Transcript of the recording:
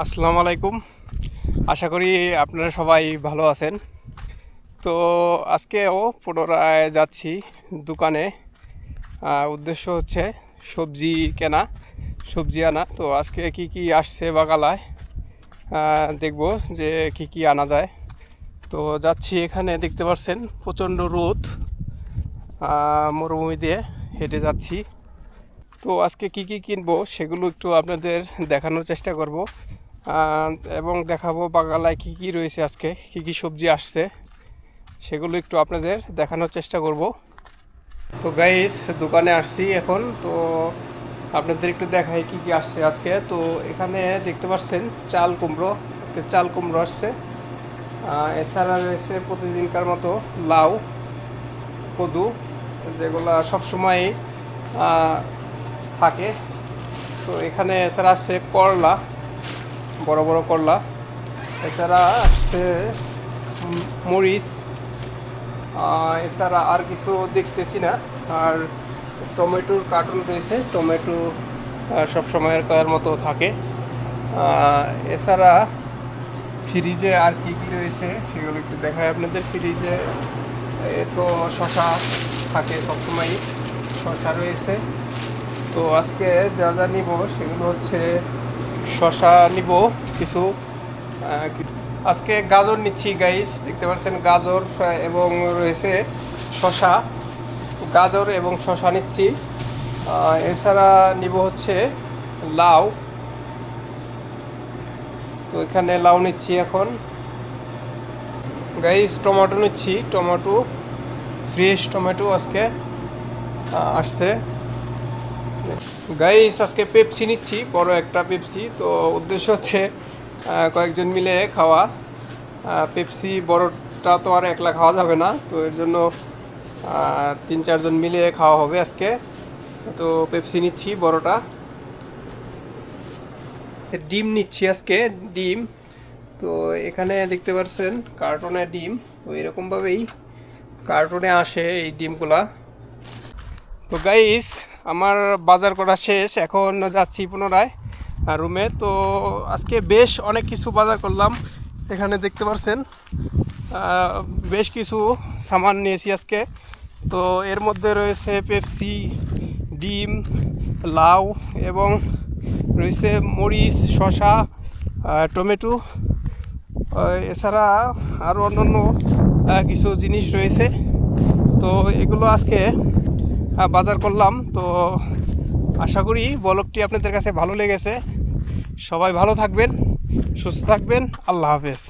আসসালামু আলাইকুম। আশা করি আপনারা সবাই ভালো আছেন। তো আজকেও পুনরায় যাচ্ছি দোকানে। উদ্দেশ্য হচ্ছে সবজি কেনা, সবজি আনা। তো আজকে কি কি আসছে বাগালায় দেখব যে কি কি আনা যায়। তো যাচ্ছি এখানে, দেখতে পাচ্ছেন প্রচণ্ড রোদ। মরুভূমি দিয়ে হেঁটে যাচ্ছি। তো আজকে কি কি কিনবো সেগুলো একটু আপনাদের দেখানোর চেষ্টা করব। এবং দেখাবো বাগালায় কি কি রয়েছে আজকে, কি কি সবজি আসছে, সেগুলো একটু আপনাদের দেখানোর চেষ্টা করব। তো গাইস দোকানে আসছি এখন, তো আপনাদের একটু দেখাই কি কি আসছে আজকে। তো এখানে দেখতে পাচ্ছেন চাল কুমড়ো, আজকে চাল কুমড়ো আসছে। এছাড়া রয়েছে প্রতিদিনকার মতো লাউ, কদু, যেগুলা সবসময় থাকে। তো এখানে এছাড়া আসছে করলা, বড় বড় করলা। এছাড়া আসছে মরিচ। এছাড়া আর কিছু দেখতেছি না। আর টমেটোর কার্টুন রয়েছে। টমেটো সব সময়ের কয়ের মতো থাকে। এছাড়া ফ্রিজে আর কি কি রয়েছে সেগুলো একটু দেখায় আপনাদের। ফ্রিজে, এ তো শশা থাকে সবসময়ই। শশা রয়েছে। তো আজকে যা যা নিব সেগুলো হচ্ছে শশা নিব, কিছু আজকে গাজর নিচ্ছি গাইস দেখতে পাচ্ছেন গাজর এবং রয়েছে শশা গাজর এবং শশা নিচ্ছি। এছাড়া নিব হচ্ছে লাউ। তো এখানে লাউ নিচ্ছি এখন। গাইস টমেটো নিচ্ছি, টমেটো ফ্রেশ টমেটো আজকে আসছে। গাইস আজকে পেপসি নিচ্ছি, বড় একটা পেপসি তো উদ্দেশ্য হচ্ছে কয়েকজন মিলে খাওয়া। পেপসি বড়টা তো আর একলা খাওয়া যাবে না। তো এর জন্য তিন চারজন মিলে খাওয়া হবে আজকে। তো পেপসি নিচ্ছি, বড়টা। ডিম নিচ্ছি আজকে, ডিম। তো এখানে দেখতে পাচ্ছেন, কার্টনে ডিম। তো এরকমভাবেই কার্টনে আসে এই ডিমগুলা। তো গাইস আমার বাজার করা শেষ এখন যাচ্ছি পুনরায় রুমে। তো আজকে বেশ অনেক কিছু বাজার করলাম এখানে দেখতে পাচ্ছেন বেশ কিছু সামান নিয়েছি আজকে। তো এর মধ্যে রয়েছে পেপসি ডিম লাউ এবং রয়েছে মরিচ আহ, টমেটো। এছাড়া আরও অন্যান্য কিছু জিনিস রয়েছে। তো এগুলো আজকে বাজার করলাম। তো আশা করি বলকটি আপনাদের কাছে ভালো লেগেছে। সবাই ভালো থাকবেন, সুস্থ থাকবেন। আল্লাহ হাফেজ।